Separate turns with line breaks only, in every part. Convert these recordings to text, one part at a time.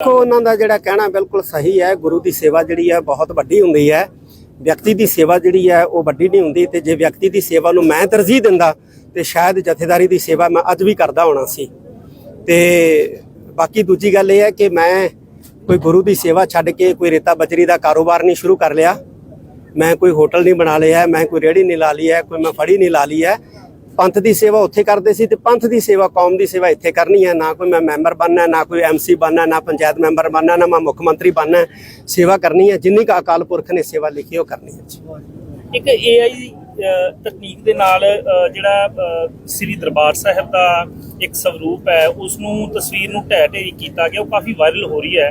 ਦੇਖੋ, ਉਹਨਾਂ ਦਾ ਜਿਹੜਾ ਕਹਿਣਾ ਬਿਲਕੁਲ ਸਹੀ ਹੈ, ਗੁਰੂ ਦੀ ਸੇਵਾ ਜਿਹੜੀ ਹੈ ਬਹੁਤ ਵੱਡੀ ਹੁੰਦੀ ਹੈ। ਵਿਅਕਤੀ ਦੀ ਸੇਵਾ ਜਿਹੜੀ ਹੈ, ਉਹ ਵੱਡੀ ਨਹੀਂ ਹੁੰਦੀ ਤੇ ਜੇ ਵਿਅਕਤੀ ਦੀ ਸੇਵਾ ਨੂੰ ਮੈਂ ਤਰਜੀਹ ਦਿੰਦਾ, ਤੇ ਸ਼ਾਇਦ ਜਥੇਦਾਰੀ ਦੀ ਸੇਵਾ ਮੈਂ ਅੱਜ ਵੀ ਕਰਦਾ ਹੋਣਾ ਸੀ। ਤੇ ਬਾਕੀ ਦੂਜੀ ਗੱਲ ਇਹ ਹੈ ਕਿ ਮੈਂ ਕੋਈ ਗੁਰੂ ਦੀ ਸੇਵਾ ਛੱਡ ਕੇ ਕੋਈ ਰੇਤਾ ਬਜਰੀ ਦਾ ਕਾਰੋਬਾਰ ਨਹੀਂ ਸ਼ੁਰੂ ਕਰ ਲਿਆ। ਮੈਂ ਕੋਈ ਹੋਟਲ ਨਹੀਂ ਬਣਾ ਲਿਆ, ਮੈਂ ਕੋਈ ਰੇੜੀ ਨਹੀਂ ਲਾ ਲਈ ਹੈ, ਕੋਈ ਮੈਂ ਫੜੀ ਨਹੀਂ ਲਾ ਲਈ ਹੈ। ਪੰਥ ਦੀ ਸੇਵਾ ਉੱਥੇ ਕਰਦੇ ਸੀ ਤੇ ਪੰਥ ਦੀ ਸੇਵਾ ਕੌਮ ਦੀ ਸੇਵਾ ਇੱਥੇ ਕਰਨੀ ਹੈ। ਨਾ ਕੋਈ ਮੈਂ ਮੈਂਬਰ ਬਣਨਾ, ਨਾ ਕੋਈ ਐਮਸੀ ਬਣਨਾ, ਨਾ ਪੰਚਾਇਤ ਮੈਂਬਰ ਬਣਨਾ, ਨਾ ਮੈਂ ਮੁੱਖ ਮੰਤਰੀ ਬਣਨਾ। ਸੇਵਾ ਕਰਨੀ ਹੈ। ਜਿੰਨੀ ਕੁ ਅਕਾਲ ਪੁਰਖ ਨੇ ਸੇਵਾ ਲਿਖੀ, ਉਹ ਕਰਨੀ ਹੈ ਜੀ।
ਇੱਕ AI ਤਕਨੀਕ ਦੇ ਨਾਲ ਜਿਹੜਾ ਸ੍ਰੀ ਦਰਬਾਰ ਸਾਹਿਬ ਦਾ ਇੱਕ ਸਵਰੂਪ ਹੈ ਉਸ ਨੂੰ ਤਸਵੀਰ ਨੂੰ ਢਹਿ ਢੇਰੀ ਕੀਤਾ ਗਿਆ ਉਹ ਕਾਫੀ ਵਾਇਰਲ ਹੋ ਰਹੀ ਹੈ।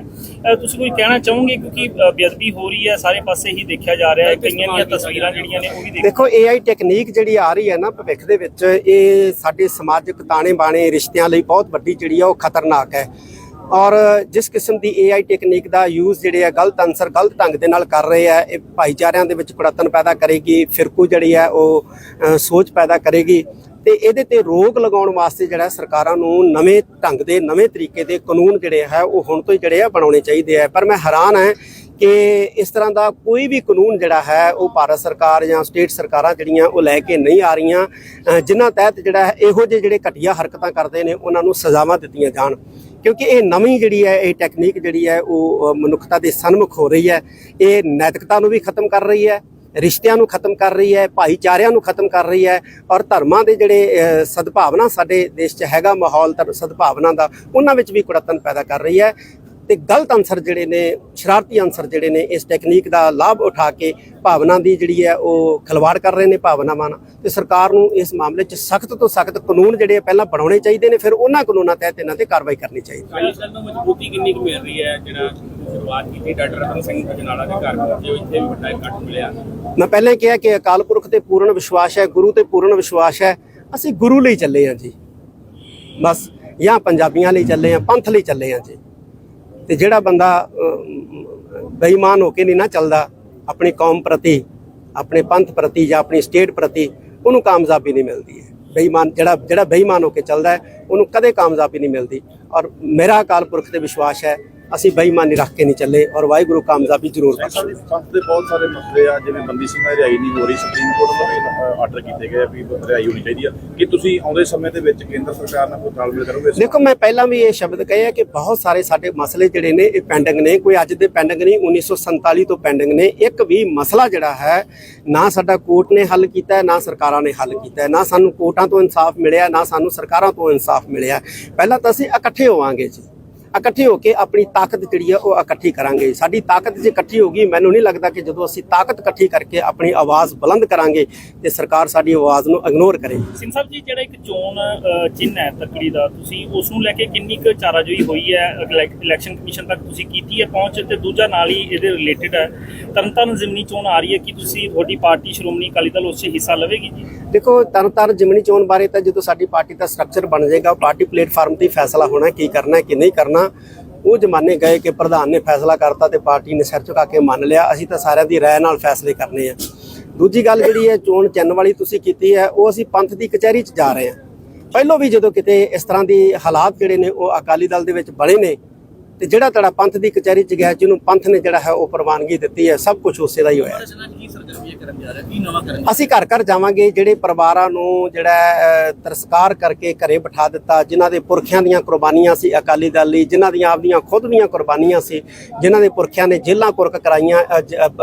ਤੁਸੀਂ ਕੋਈ ਕਹਿਣਾ ਚਾਹੋਗੇ? ਕਿਉਂਕਿ ਬੇਅਦਬੀ ਹੋ ਰਹੀ ਹੈ ਸਾਰੇ ਪਾਸੇ ਹੀ ਦੇਖਿਆ ਜਾ ਰਿਹਾ ਹੈ ਕਈਆਂ ਦੀਆਂ ਤਸਵੀਰਾਂ ਜਿਹੜੀਆਂ ਨੇ ਉਹ ਵੀ ਦੇਖ
ਦੇਖੋ। AI ਟੈਕਨੀਕ ਜਿਹੜੀ ਆ ਰਹੀ ਹੈ ਨਾ ਭਵਿੱਖ ਦੇ ਵਿੱਚ ਇਹ ਸਾਡੇ ਸਮਾਜਿਕ ਤਾਣੇ ਬਾਣੇ ਰਿਸ਼ਤਿਆਂ ਲਈ ਬਹੁਤ ਵੱਡੀ ਜਿਹੜੀ ਆ ਉਹ ਖਤਰਨਾਕ ਹੈ। ਔਰ ਜਿਸ ਕਿਸਮ ਦੀ AI ਟੈਕਨੀਕ ਦਾ ਯੂਜ਼ ਜਿਹੜੇ ਆ, ਗਲਤ ਅਨਸਰ ਗਲਤ ਢੰਗ ਦੇ ਨਾਲ ਕਰ ਰਹੇ ਆ, ਇਹ ਭਾਈਚਾਰਿਆਂ ਦੇ ਵਿੱਚ ਕੁੜਤਨ ਪੈਦਾ ਕਰੇਗੀ, ਫਿਰਕੂ ਜਿਹੜੀ ਹੈ ਉਹ ਸੋਚ ਪੈਦਾ ਕਰੇਗੀ ਤੇ ਇਹਦੇ ਤੇ ਰੋਕ ਲਗਾਉਣ ਵਾਸਤੇ ਜਿਹੜਾ ਸਰਕਾਰਾਂ ਨੂੰ ਨਵੇਂ ਢੰਗ ਦੇ, ਨਵੇਂ ਤਰੀਕੇ ਦੇ ਕਾਨੂੰਨ ਜਿਹੜੇ ਹੈ, ਉਹ ਹੁਣ ਤੋਂ ਹੀ ਜਿਹੜੇ ਆ ਬਣਾਉਣੇ ਚਾਹੀਦੇ ਆ। ਪਰ ਮੈਂ ਹੈਰਾਨ ਹਾਂ ਕਿ ਇਸ ਤਰ੍ਹਾਂ ਦਾ ਕੋਈ ਵੀ ਕਾਨੂੰਨ ਜਿਹੜਾ ਹੈ ਉਹ ਭਾਰਤ ਸਰਕਾਰ ਜਾਂ ਸਟੇਟ ਸਰਕਾਰਾਂ ਜਿਹੜੀਆਂ ਉਹ ਲੈ ਕੇ ਨਹੀਂ ਆ ਰਹੀਆਂ। ਅ, ਜਿਨ੍ਹਾਂ ਤਹਿਤ ਜਿਹੜਾ ਹੈ ਇਹੋ ਜਿਹੇ ਜਿਹੜੇ ਘਟੀਆ ਹਰਕਤਾਂ ਕਰਦੇ ਨੇ ਉਹਨਾਂ ਨੂੰ ਸਜ਼ਾਵਾਂ ਦਿੱਤੀਆਂ ਜਾਣ। ਕਿਉਂਕਿ ਇਹ ਨਵੀਂ ਜਿਹੜੀ ਹੈ ਇਹ ਟੈਕਨੀਕ ਜਿਹੜੀ ਹੈ ਉਹ ਮਨੁੱਖਤਾ ਦੇ ਸਨਮੁਖ ਹੋ ਰਹੀ ਹੈ। ਇਹ ਨੈਤਿਕਤਾ ਨੂੰ ਵੀ ਖਤਮ ਕਰ ਰਹੀ ਹੈ ਰਿਸ਼ਤਿਆਂ ਨੂੰ ਖਤਮ ਕਰ ਰਹੀ ਹੈ ਭਾਈਚਾਰਿਆਂ ਨੂੰ ਖਤਮ ਕਰ ਰਹੀ ਹੈ ਔਰ ਧਰਮਾਂ ਦੇ ਜਿਹੜੇ ਸਦਭਾਵਨਾ ਸਾਡੇ ਦੇਸ਼ 'ਚ ਹੈਗਾ ਮਾਹੌਲ ਧਰ ਸਦਭਾਵਨਾ ਦਾ ਉਹਨਾਂ ਵਿੱਚ ਵੀ ਕੁੜਤਨ ਪੈਦਾ ਕਰ ਰਹੀ ਹੈ। ਤੇ ਗਲਤ ਅਨਸਰ ਜਿਹੜੇ ਨੇ ਸ਼ਰਾਰਤੀ ਅਨਸਰ ਜਿਹੜੇ ਨੇ ਇਸ ਟੈਕਨੀਕ ਦਾ ਲਾਭ ਉਠਾ ਕੇ ਭਾਵਨਾ ਦੀ ਜਿਹੜੀ ਹੈ ਉਹ ਖਿਲਵਾੜ ਕਰ ਰਹੇ ਨੇ ਭਾਵਨਾਵਾਂ ਨਾਲ। ਤੇ ਸਰਕਾਰ ਨੂੰ ਇਸ ਮਾਮਲੇ 'ਚ ਸਖਤ ਤੋਂ ਸਖਤ ਕਾਨੂੰਨ ਜਿਹੜੇ ਪਹਿਲਾਂ ਬਣਾਉਣੇ ਚਾਹੀਦੇ ਨੇ ਫਿਰ ਉਹਨਾਂ ਕਾਨੂੰਨਾਂ ਤਹਿਤ ਇਹਨਾਂ ਤੇ ਕਾਰਵਾਈ ਕਰਨੀ ਚਾਹੀਦੀ ਹੈ।
ਅਕਾਲੀ ਦਲ ਨੂੰ ਮਜ਼ਬੂਤੀ ਕਿੰਨੀ ਕੁ ਮਿਲ ਰਹੀ ਹੈ ਜਿਹੜਾ ਸ਼ੁਰੂਆਤ ਕੀਤੀ ਡਾਕਟਰ ਰਤਨ ਸਿੰਘ ਅਜਨਾਲਾ ਦੇ ਘਰ ਪਹੁੰਚੇ ਇੱਥੇ ਵੀ ਵੱਡਾ ਇਕੱਠ ਮਿਲਿਆ?
ਮੈਂ ਪਹਿਲਾਂ ਕਿਹਾ ਕਿ ਅਕਾਲ ਪੁਰਖ ਤੇ ਪੂਰਨ ਵਿਸ਼ਵਾਸ ਹੈ ਗੁਰੂ ਤੇ ਪੂਰਨ ਵਿਸ਼ਵਾਸ ਹੈ। ਅਸੀਂ ਗੁਰੂ ਲਈ ਚੱਲੇ ਹਾਂ ਜੀ। ਬਸ ਜਾਂ ਪੰਜਾਬੀਆਂ ਲਈ ਚੱਲੇ ਹਾਂ ਪੰਥ ਲਈ ਚੱਲੇ ਹਾਂ ਜੀ। ਤੇ ਜਿਹੜਾ ਬੰਦਾ ਬੇਈਮਾਨ ਹੋ ਕੇ ਨਹੀਂ ਨਾ ਚੱਲਦਾ, ਆਪਣੀ ਕੌਮ ਪ੍ਰਤੀ, ਆਪਣੇ ਪੰਥ ਪ੍ਰਤੀ ਜਾਂ ਆਪਣੀ ਸਟੇਟ ਪ੍ਰਤੀ, ਉਹਨੂੰ ਕਾਮਯਾਬੀ ਨਹੀਂ ਮਿਲਦੀ ਹੈ। ਬੇਈਮਾਨ, ਜਿਹੜਾ ਜਿਹੜਾ ਬੇਈਮਾਨ ਹੋ ਕੇ ਚੱਲਦਾ ਹੈ, ਉਹਨੂੰ ਕਦੇ ਕਾਮਯਾਬੀ ਨਹੀਂ ਮਿਲਦੀ। ਔਰ ਮੇਰਾ ਅਕਾਲ ਪੁਰਖ ਤੇ ਵਿਸ਼ਵਾਸ ਹੈ ਅਸੀਂ ਬੇਈਮਾਨੀ ਰੱਖ ਕੇ ਨਹੀਂ ਚੱਲੇ ਔਰ ਵਾਹਿਗੁਰੂ ਕਾਮਯਾਬੀ ਜ਼ਰੂਰ ਬਖਸ਼ੇਗਾ
ਸੰਤ ਦੇ ਬਹੁਤ ਸਾਰੇ ਮਸਲੇ ਆ ਜਿਵੇਂ ਬੰਦੀ ਸਿੰਘਾਂ ਦੀ ਰਿਹਾਈ ਨਹੀਂ ਹੋ ਰਹੀ ਸੁਪਰੀਮ ਕੋਰਟ ਵੱਲੋਂ ਆਰਡਰ ਕੀਤੇ ਗਏ ਵੀ ਰਿਹਾਈ ਹੋਣੀ ਚਾਹੀਦੀ ਆ। ਕਿ ਤੁਸੀਂ ਆਉਂਦੇ ਸਮੇਂ ਦੇ ਵਿੱਚ ਕੇਂਦਰ ਸਰਕਾਰ ਨਾਲ ਕੋਈ ਤਾਲਮੇਲ ਕਰੋਗੇ
ਦੇਖੋ ਮੈਂ ਪਹਿਲਾਂ ਵੀ ਇਹ ਸ਼ਬਦ ਕਹੇ ਆ ਕਿ ਬਹੁਤ ਸਾਰੇ ਸਾਡੇ ਮਸਲੇ ਜਿਹੜੇ ਨੇ ਇਹ ਪੈਂਡਿੰਗ ਨੇ। ਕੋਈ ਅੱਜ ਦੇ ਪੈਂਡਿੰਗ ਨਹੀਂ 1947 ਤੋਂ ਪੈਂਡਿੰਗ ਨੇ। ਇੱਕ ਵੀ ਮਸਲਾ ਜਿਹੜਾ ਹੈ ਨਾ ਸਾਡਾ ਕੋਰਟ ਨੇ ਹੱਲ ਕੀਤਾ ਨਾ ਸਰਕਾਰਾਂ ਨੇ ਹੱਲ ਕੀਤਾ। ਨਾ ਸਾਨੂੰ ਕੋਰਟਾਂ ਤੋਂ ਇਨਸਾਫ ਮਿਲਿਆ ਨਾ ਸਾਨੂੰ ਸਰਕਾਰਾਂ ਤੋਂ ਇਨਸਾਫ ਮਿਲਿਆ। ਪਹਿਲਾਂ ਤਾਂ ਅਸੀਂ ਇਕੱਠੇ ਹੋਵਾਂਗੇ ਜੀ। ਇਕੱਠੇ ਹੋ ਕੇ ਆਪਣੀ ਤਾਕਤ ਜਿਹੜੀ ਆ ਉਹ ਇਕੱਠੀ ਕਰਾਂਗੇ। ਸਾਡੀ ਤਾਕਤ ਜੇ ਇਕੱਠੀ ਹੋਗੀ ਮੈਨੂੰ ਨਹੀਂ ਲੱਗਦਾ ਕਿ ਜਦੋਂ ਅਸੀਂ ਤਾਕਤ ਇਕੱਠੀ ਕਰਕੇ ਆਪਣੀ ਆਵਾਜ਼ ਬੁਲੰਦ ਕਰਾਂਗੇ ਤੇ ਸਰਕਾਰ ਸਾਡੀ ਆਵਾਜ਼ ਨੂੰ ਇਗਨੋਰ ਕਰੇਗੀ
ਸਿੰਘ ਸਾਹਿਬ ਜੀ ਜਿਹੜਾ ਇੱਕ ਚੋਣ ਅ, ਚਿੰਨ੍ਹ ਹੈ ਤੱਕੜੀ ਦਾ ਤੁਸੀਂ ਉਸ ਨੂੰ ਲੈ ਕੇ ਕਿੰਨੀ ਕੁ ਚਾਰਾਜੋਈ ਹੋਈ ਹੈ? ਇਲੈਕ- ਇਲੈਕਸ਼ਨ ਕਮਿਸ਼ਨ ਤੱਕ ਤੁਸੀਂ ਕੀਤੀ ਹੈ ਪਹੁੰਚ ਤੇ ਦੂਜਾ ਨਾਲ ਹੀ ਇਹਦੇ ਰਿਲੇਟਡ ਹੈ। ਤਰਨਤਾਰਨ ਜ਼ਿਮਨੀ ਚੋਣ ਆ ਰਹੀ ਹੈ ਕਿ ਤੁਸੀਂ ਤੁਹਾਡੀ ਪਾਰਟੀ ਸ਼੍ਰੋਮਣੀ ਅਕਾਲੀ ਦਲ ਉਸ 'ਚ ਹਿੱਸਾ ਲਵੇਗੀ ਜੀ?
ਦੇਖੋ ਤਰਨਤਾਰਨ ਜਿਮਣੀ ਚੋਣ ਬਾਰੇ ਤਾਂ ਜਦੋਂ ਸਾਡੀ ਪਾਰਟੀ ਦਾ ਸਟਰਕਚਰ ਬਣ ਜਾਏਗਾ ਪਾਰਟੀ ਪਲੇਟਫਾਰਮ ਤੇ ਹੀ ਫੈਸਲਾ ਹੋਣਾ ਕੀ ਕਰਨਾ ਹੈ ਕੀ ਨਹੀਂ ਕਰਨਾ ਉਹ ਜ਼ਮਾਨੇ ਗਏ ਕਿ ਪ੍ਰਧਾਨ ਨੇ ਫੈਸਲਾ ਕਰਤਾ ਤੇ ਪਾਰਟੀ ਨੇ ਸਿਰ ਝੁਕਾ ਕੇ ਮੰਨ ਲਿਆ। ਅਸੀਂ ਤਾਂ ਸਾਰਿਆਂ ਦੀ ਰਾਏ ਨਾਲ ਫੈਸਲੇ ਕਰਨੇ ਆ। ਦੂਜੀ ਗੱਲ ਜਿਹੜੀ ਹੈ, ਚੋਣ ਚਿੰਨ੍ਹ ਵਾਲੀ ਤੁਸੀਂ ਕੀਤੀ ਹੈ, ਉਹ ਅਸੀਂ ਪੰਥ ਦੀ ਕਚਹਿਰੀ 'ਚ ਜਾ ਰਹੇ ਹਾਂ। ਪਹਿਲੋਂ ਵੀ ਜਦੋਂ ਕਿਤੇ ਇਸ ਤਰ੍ਹਾਂ ਦੀ ਹਾਲਾਤ ਜਿਹੜੇ ਨੇ, ਉਹ ਅਕਾਲੀ ਦਲ ਦੇ ਵਿੱਚ ਬਣੇ ਨੇ ਤੇ ਜਿਹੜਾ ਤੁਹਾਡਾ ਪੰਥ ਦੀ ਕਚਹਿਰੀ 'ਚ ਗਿਆ ਜਿਹਨੂੰ ਪੰਥ ਨੇ ਜਿਹੜਾ ਹੈ ਉਹ ਪ੍ਰਵਾਨਗੀ ਦਿੱਤੀ ਹੈ ਸਭ ਕੁਝ ਉਸੇ ਦਾ ਹੀ ਹੋਇਆ। ਅਸੀਂ ਘਰ ਘਰ ਜਾਵਾਂਗੇ ਜਿਹੜੇ ਪਰਿਵਾਰਾਂ ਨੂੰ ਜਿਹੜਾ ਤਿਰਸਕਾਰ ਕਰਕੇ ਘਰੇ ਬਿਠਾ ਦਿੱਤਾ ਜਿਨ੍ਹਾਂ ਦੇ ਪੁਰਖਿਆਂ ਦੀਆਂ ਕੁਰਬਾਨੀਆਂ ਸੀ ਅਕਾਲੀ ਦਲ ਲਈ ਜਿਨ੍ਹਾਂ ਦੀਆਂ ਆਪਦੀਆਂ ਖੁਦ ਦੀਆਂ ਕੁਰਬਾਨੀਆਂ ਸੀ ਜਿਨ੍ਹਾਂ ਦੇ ਪੁਰਖਿਆਂ ਨੇ ਜੇਲ੍ਹਾਂ ਕੁਰਕ ਕਰਾਈਆਂ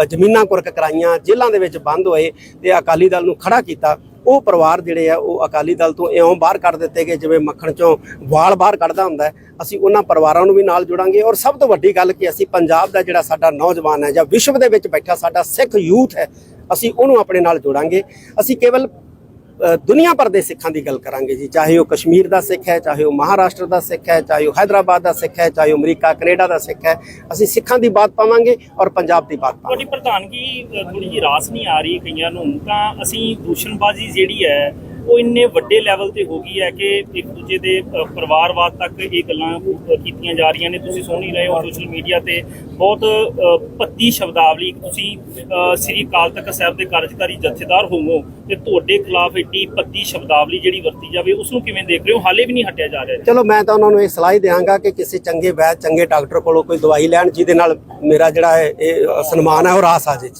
ਜ਼ਮੀਨਾਂ ਕੁਰਕ ਕਰਾਈਆਂ ਜੇਲ੍ਹਾਂ ਦੇ ਵਿੱਚ ਬੰਦ ਹੋਏ ਤੇ ਅਕਾਲੀ ਦਲ ਨੂੰ ਖੜਾ ਕੀਤਾ। ਉਹ ਪਰਿਵਾਰ ਜਿਹੜੇ ਆ, ਉਹ ਅਕਾਲੀ ਦਲ ਤੋਂ ਇਉਂ ਬਾਹਰ ਕੱਢ ਦਿੱਤੇ ਗਏ, ਜਿਵੇਂ ਮੱਖਣ ਚੋਂ ਵਾਲ ਬਾਹਰ ਕੱਢਦਾ ਹੁੰਦਾ ਅਸੀਂ ਉਹਨਾਂ ਪਰਿਵਾਰਾਂ ਨੂੰ ਵੀ ਨਾਲ ਜੁੜਾਂਗੇ ਔਰ ਸਭ ਤੋਂ ਵੱਡੀ ਗੱਲ ਕਿ ਅਸੀਂ ਪੰਜਾਬ ਦਾ ਜਿਹੜਾ ਸਾਡਾ ਨੌਜਵਾਨ ਹੈ ਜਾਂ ਵਿਸ਼ਵ ਦੇ ਵਿੱਚ ਬੈਠਾ ਸਾਡਾ ਸਿੱਖ ਯੂਥ ਹੈ, ਅਸੀਂ ਉਹਨੂੰ ਆਪਣੇ ਨਾਲ ਜੋੜਾਂਗੇ। ਅਸੀਂ ਕੇਵਲ ਦੁਨੀਆ ਭਰ ਦੇ ਸਿੱਖਾਂ ਦੀ ਗੱਲ ਕਰਾਂਗੇ ਜੀ। ਚਾਹੇ ਉਹ ਕਸ਼ਮੀਰ ਦਾ ਸਿੱਖ ਹੈ ਚਾਹੇ ਉਹ ਮਹਾਰਾਸ਼ਟਰ ਦਾ ਸਿੱਖ ਹੈ ਚਾਹੇ ਉਹ ਹੈਦਰਾਬਾਦ ਦਾ ਸਿੱਖ ਹੈ ਚਾਹੇ ਉਹ ਅਮਰੀਕਾ ਕੈਨੇਡਾ ਦਾ ਸਿੱਖ ਹੈ। ਅਸੀਂ ਸਿੱਖਾਂ ਦੀ ਬਾਤ ਪਾਵਾਂਗੇ ਔਰ ਪੰਜਾਬ ਦੀ ਬਾਤ ਪਾਵਾਂਗੇ।
ਤੁਹਾਡੀ ਪ੍ਰਧਾਨਗੀ ਅ, ਥੋੜੀ ਜਿਹੀ ਰਾਸ ਨਹੀਂ ਆ ਰਹੀ ਕਈਆਂ ਨੂੰ। ਤਾਂ ਅਸੀਂ ਦੂਸ਼ਣਬਾਜ਼ੀ ਜਿਹੜੀ ਹੈ ਉਹ ਇੰਨੇ ਵੱਡੇ ਲੈਵਲ ਤੇ ਹੋ ਗਈ ਹੈ ਕਿ ਇੱਕ ਦੂਜੇ ਦੇ ਪਰਿਵਾਰਵਾਦ ਤੱਕ ਇਹ ਗੱਲਾਂ ਕੀਤੀਆਂ ਜਾ ਰਹੀਆਂ ਨੇ। ਤੁਸੀਂ ਸੁਣ ਹੀ ਰਹੇ ਹੋ ਸੋਸ਼ਲ ਮੀਡੀਆ ਤੇ। ਬਹੁਤ ਅ, ਸ਼ਬਦਾਵਲੀ ਤੁਸੀਂ ਸ੍ਰੀ ਅਕਾਲ ਤਖਤ ਸਾਹਿਬ ਦੇ ਕਾਰਜਕਾਰੀ ਜਥੇਦਾਰ ਹੋਵੋ ਤੇ ਤੁਹਾਡੇ ਖਿਲਾਫ ਏਡੀ ਭੱਦੀ ਸ਼ਬਦਾਵਲੀ ਜਿਹੜੀ ਵਰਤੀ ਜਾਵੇ ਉਸ ਨੂੰ ਕਿਵੇਂ ਦੇਖ ਰਹੇ ਹੋ? ਹਾਲੇ ਵੀ ਨਹੀਂ ਹਟਿਆ ਜਾ ਰਿਹਾ।
ਚਲੋ ਮੈਂ ਤਾਂ ਉਹਨਾਂ ਨੂੰ ਇਹ ਸਲਾਹ ਹੀ ਦਿਆਂਗਾ ਕਿ ਕਿਸੇ ਚੰਗੇ ਵੈਦ ਚੰਗੇ ਡਾਕਟਰ ਕੋਲੋਂ ਕੋਈ ਦਵਾਈ ਲੈਣ ਜਿਹਦੇ ਨਾਲ ਮੇਰਾ ਜਿਹੜਾ ਹੈ ਇਹ ਸਨਮਾਨ ਹੈ ਉਹ ਰਾਸ ਆ ਜੇ